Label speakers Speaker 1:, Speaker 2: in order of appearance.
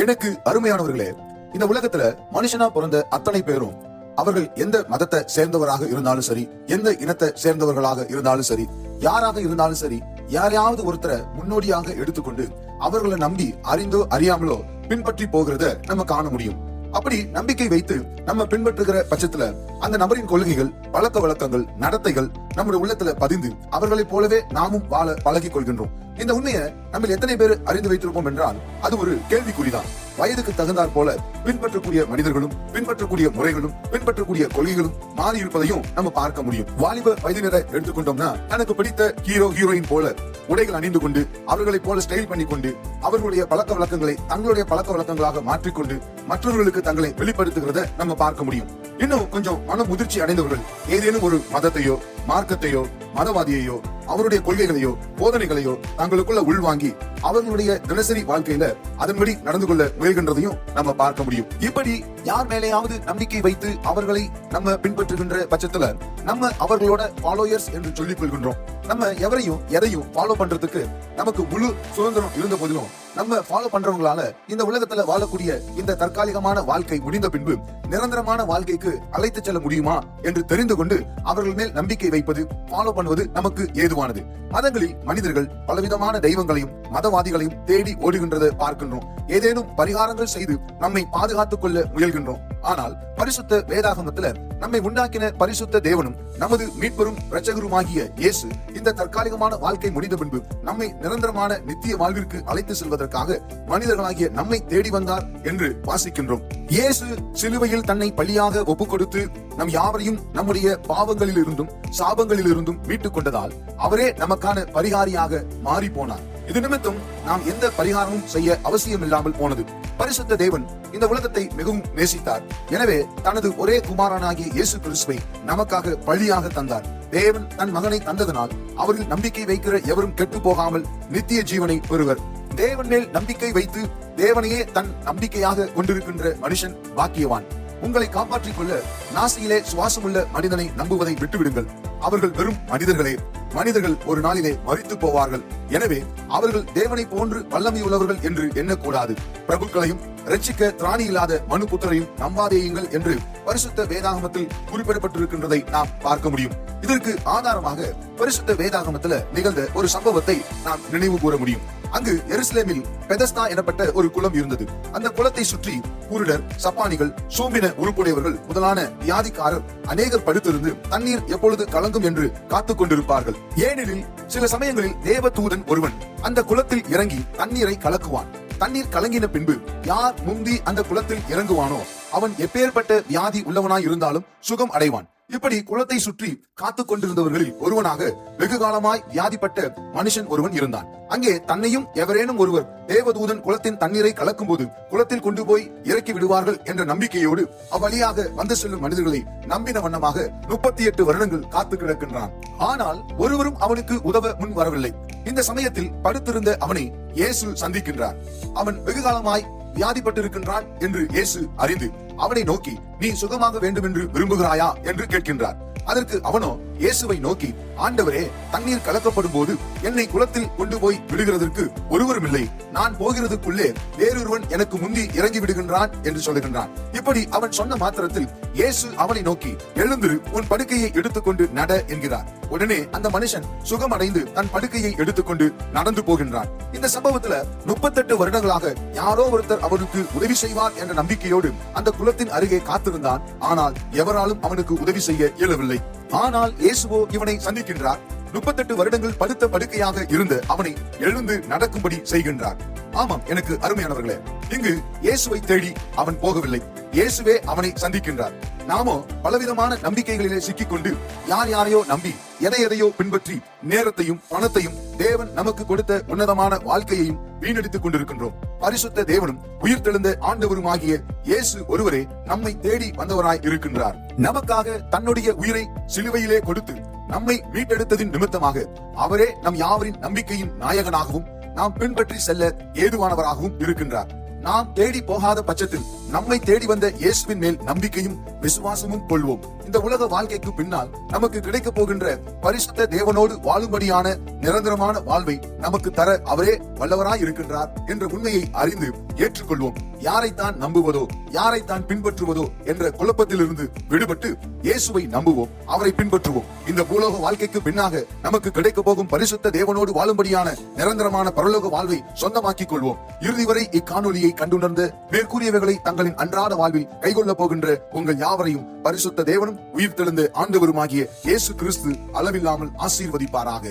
Speaker 1: எனக்கு அருமையானவர்களே இந்த உலகத்துல மனுஷனா பிறந்த அத்தனை பேரும் அவர்கள் எந்த மதத்தை சேர்ந்தவராக இருந்தாலும் சரி எந்த இனத்தை சேர்ந்தவர்களாக இருந்தாலும் சரி யாராக இருந்தாலும் சரி யாரையாவது ஒருத்தரை முன்னோடியாக எடுத்துக்கொண்டு அவர்களை நம்பி அறிந்தோ அறியாமலோ பின்பற்றி போகிறத நம்ம காண முடியும். அப்படி நம்பிக்கை வைத்து நம்ம பின்பற்றுகிற பட்சத்துல அந்த நபரின் கொள்கைகள் பழக்க வழக்கங்கள் நடத்தைகள் நம்முடைய உள்ளத்துல பதிந்து அவர்களைப் போலவே நாமும் வாழ பழகிக் கொள்கின்றோம். இந்த உண்மையை நம்ம எத்தனை பேர் அறிந்து வைத்திருப்போம் என்றால் அது ஒரு கேள்விக்குறிதான். வயதுக்கு தகுந்தாற் போல பின்பற்றக்கூடிய மனிதர்களும் பின்பற்றக்கூடிய முறைகளும் பின்பற்றக்கூடிய கொள்கைகளும் மாறி இருப்பதையும் நம்ம பார்க்க முடியும். வாலிப வயதினரை எடுத்துக்கொண்டோம்னா தனக்கு பிடித்த ஹீரோ ஹீரோயின் போல உடைகள் அணிந்து கொண்டு அவர்களைப் போல ஸ்டைல் பண்ணி கொண்டு அவர்களுடைய பழக்க வழக்கங்களை தங்களுடைய பழக்க வழக்கங்களாக மாற்றிக்கொண்டு மற்றவர்களுக்கு தங்களை வெளிப்படுத்துகிறத நம்ம பார்க்க முடியும். இன்னும் கொஞ்சம் மன முதிர்ச்சி அடைந்தவர்கள் ஏதேனும் ஒரு மதத்தையோ மார்க்கத்தையோ மதவாதியையோ அவருடைய கொள்கைகளையோ போதனைகளையோ தங்களுக்குள்ள உள்வாங்கி அவர்களுடைய தினசரி வாழ்க்கையில அதன்படி நடந்து கொள்ள முயல்கின்றதையும் நம்ம பார்க்க முடியும். இப்படி யார் மேலேயாவது நம்பிக்கை வைத்து அவர்களை நம்ம பின்பற்றுகின்ற பட்சத்துல நம்ம அவர்களோட ஃபாலோயர்ஸ் என்று சொல்லிக் கொள்கின்றோம். நம்ம எவரையும் எதையும் ஃபாலோ பண்றதுக்கு நமக்கு முழு சுதந்திரம் இருந்த போதிலும் நம்ம ஃபாலோ பண்றவங்களால இந்த உலகத்துல வாழக்கூடிய இந்த தற்காலிகமான வாழ்க்கை முடிந்த பின்பு நிரந்தரமான வாழ்க்கைக்கு அழைத்து செல்ல முடியுமா என்று தெரிந்து கொண்டு அவர்கள் மேல் நம்பிக்கை வைப்பது ஃபாலோ பண்ணுவது நமக்கு ஏதுவானது. மதங்களில் மனிதர்கள் பலவிதமான தெய்வங்களையும் மதவாதிகளையும் தேடி ஓடுகின்றதை பார்க்கின்றோம் முயல்கின்றோம். ஏதேனும் பரிகாரங்கள் செய்து நம்மை பாதுகாத்துக் கொள்ள முயல்கின்றோம். ஆனால் பரிசுத்த வேதாகமத்துல நம்மை உண்டாக்கின பரிசுத்த தேவனும் நமது மீட்பெரும் இரட்சகருமாகிய இயேசு இந்த தற்காலிகமான வாழ்க்கை முடிந்த பின்பு நம்மை நிரந்தரமான நித்திய வாழ்விற்கு அழைத்து செல்வதற்காக மனிதர்களாகிய நம்மை தேடி வந்தார் என்று வாசிக்கின்றோம். இயேசு சிலுவையில் தன்னை பலியாக ஒப்பு கொடுத்து நம் யாவரையும் நம்முடைய பாவங்களிலிருந்தும் சாபங்களிலிருந்தும் மீட்டுக் கொண்டதால் அவரே நமக்கான பரிகாரியாக மாறி போனார் இது நிமித்தம் நாம் எந்த பரிகாரமும் செய்ய அவசியம் இல்லாமல் போனது. பரிசுத்த தேவன் இந்த உலகத்தை மிகவும் நேசித்தார். எனவே தனது ஒரே குமாரனாகிய இயேசு கிறிஸ்துவை நமக்காக பழியாக தந்தார். தேவன் தன் மகனை தந்ததனால் அவரில் நம்பிக்கை வைக்கிற எவரும் கெட்டு போகாமல் நித்திய ஜீவனை பெறுவர். தேவன் மேல் நம்பிக்கை வைத்து தேவனையே தன் நம்பிக்கையாக கொண்டிருக்கின்ற மனுஷன் பாக்கியவான். உங்களை காப்பாற்றிக் கொள்ள நாசியிலே சுவாசமுள்ள மனிதனை நம்புவதை விட்டுவிடுங்கள். அவர்கள் வெறும் மனிதர்களே. மனிதர்கள் ஒரு நாளிலே மறித்து போவார்கள். எனவே அவர்கள் தேவனை போன்று வல்லமை உள்ளவர்கள் என்று எண்ணக்கூடாது. பிரபுக்களையும் ரட்சிக்க திராணி இல்லாத மனு புத்தரையும் நம்பாதேயுங்கள் என்று பரிசுத்த வேதாகமத்தில் குறிப்பிடப்பட்டிருக்கின்றதை நாம் பார்க்க முடியும். இதற்கு ஆதாரமாக பரிசுத்த வேதாகமத்துல நிகழ்ந்த ஒரு சம்பவத்தை நாம் நினைவு கூற முடியும். அங்கு எருசலேமில் பெதஸ்தா எனப்பட்ட ஒரு குளம் இருந்தது. அந்த குளத்தை சுற்றி குருடர் சப்பானிகள் சோம்பின உருப்புடையவர்கள் முதலான வியாதிக்காரர் அநேகர் படுத்திருந்து தண்ணீர் எப்பொழுது கலங்கும் என்று காத்துக் கொண்டிருப்பார்கள். ஏனெனில் சில சமயங்களில் தேவதூதன் ஒருவன் அந்த குளத்தில் இறங்கி தண்ணீரை கலக்குவான். தண்ணீர் கலங்கின பின்பு யார் முந்தி அந்த குளத்தில் இறங்குவானோ அவன் எப்பேற்பட்ட வியாதி உள்ளவனாய் இருந்தாலும் சுகம் அடைவான். இப்படி குளத்தை சுற்றி காத்துக் கொண்டிருந்தவர்களில் ஒருவனாக வெகு காலமாய் வியாதிப்பட்ட மனுஷன் ஒருவன் இருந்தான். அங்கே தன்னையும் எவரேனும் ஒருவர் தேவதூதன் குளத்தின் தண்ணீரை கலக்கும் போது குளத்தில் கொண்டு போய் இறக்கி விடுவார்கள் என்ற நம்பிக்கையோடு அவ்வழியாக வந்து செல்லும் மனிதர்களை நம்பின வண்ணமாக முப்பத்தி எட்டு வருடங்கள் காத்து கிடக்கின்றான். ஆனால் ஒருவரும் அவனுக்கு உதவ முன் வரவில்லை. இந்த சமயத்தில் படுத்திருந்த அவனை இயேசு சந்திக்கின்றார். அவன் வெகு காலமாய் வியாதிப்பட்டிருக்கின்றான் என்று இயேசு அறிந்து அவனை நோக்கி நீ சுகமாக வேண்டும் என்று விரும்புகிறாயா என்று கேட்கின்றார். அதற்கு அவனோ இயேசுவை நோக்கி ஆண்டவரே தண்ணீர் கலக்கப்படும் போது என்னை குளத்தில் கொண்டு போய் விடுகிறதற்கு ஒருவரும் இல்லை நான் போகிறதுக்குள்ளே வேறொருவன் எனக்கு முந்தி இறங்கி விடுகின்றான் என்று சொல்லுகின்றான். இப்படி அவன் சொன்ன மாத்திரத்தில் இயேசு அவனை நோக்கி எழுந்து உன் படுக்கையை எடுத்துக்கொண்டு நட என்கிறார். உடனே அந்த மனுஷன் சுகமடைந்து தன் படுக்கையை எடுத்துக்கொண்டு நடந்து போகின்றான். இந்த சம்பவத்துல முப்பத்தெட்டு வருடங்களாக யாரோ ஒருத்தர் அவனுக்கு உதவி செய்வார் என்ற நம்பிக்கையோடு அந்த குளத்தின் அருகே காத்திருந்தான். ஆனால் எவராலும் அவனுக்கு உதவி செய்ய இயலவில்லை. ஆனால் இயேசுவோ இவனை சந்திக்கின்றார். முப்பத்தெட்டு வருடங்கள் படுத்த படுக்கையாக இருந்து அவனை எழுந்து நடக்கும்படி செய்கின்றார். ஆமாம் எனக்கு அருமையானவர்களே இங்கு இயேசுவை தேடி அவன் போகவில்லை. இயேசுவே அவனை சந்திக்கின்றார். நாமோ பலவிதமான நம்பிக்கைகளிலே சிக்கிக்கொண்டு யார் யாரையோ நம்பி எதை எதையோ பின்பற்றி நேரத்தையும் பணத்தையும் தேவன் நமக்கு கொடுத்த உன்னதமான வாழ்க்கையையும் வீணடித்துக் கொண்டிருக்கின்றோம். பரிசுத்த தேவனும் உயிர்த்தெழுந்த ஆண்டவருமாகிய இயேசு ஒருவரே நம்மை தேடி வந்தவராய் இருக்கின்றார். நமக்காக தன்னுடைய உயிரை சிலுவையிலே கொடுத்து நம்மை மீட்டெடுத்ததின் நிமித்தமாக அவரே நம் யாவரின் நம்பிக்கையின் நாயகனாகவும் நாம் பின்பற்றி செல்ல ஏதுவானவராகவும் இருக்கின்றார். நாம் தேடி போகாத பட்சத்தில் நம்மை தேடி வந்த இயேசுவின் மேல் நம்பிக்கையும் விசுவாசமும் கொள்வோம். இந்த உலக வாழ்க்கைக்கு பின்னால் நமக்கு கிடைக்க போகின்ற பரிசுத்த தேவனோடு வாழும்படியான நிரந்தரமான வாழ்வை நமக்கு தர அவரே வல்லவராய் இருக்கின்றார் என்ற உண்மையை அறிந்து ஏற்றுக்கொள்வோம். யாரைத்தான் நம்புவதோ யாரைத்தான் பின்பற்றுவதோ என்ற குழப்பத்திலிருந்து விடுபட்டு இயேசுவை நம்புவோம் அவரை பின்பற்றுவோம். இந்த பூலோக வாழ்க்கைக்கு பின்னாக நமக்கு கிடைக்க போகும் பரிசுத்த தேவனோடு வாழும்படியான நிரந்தரமான பரலோக வாழ்வை சொந்தமாக்கிக் கொள்வோம். இறுதி வரை இக்காணொலியை கண்டுணர்ந்த மேற்கூறியவைகளை தங்களின் அன்றாட வாழ்வில் கைகொள்ளப் போகின்ற உங்கள் யாவரையும் பரிசுத்த தேவனும் உயிர் தெழுந்த ஆண்டவருமாகிய இயேசு கிறிஸ்து அளவில்லாமல் ஆசீர்வதிப்பாராக.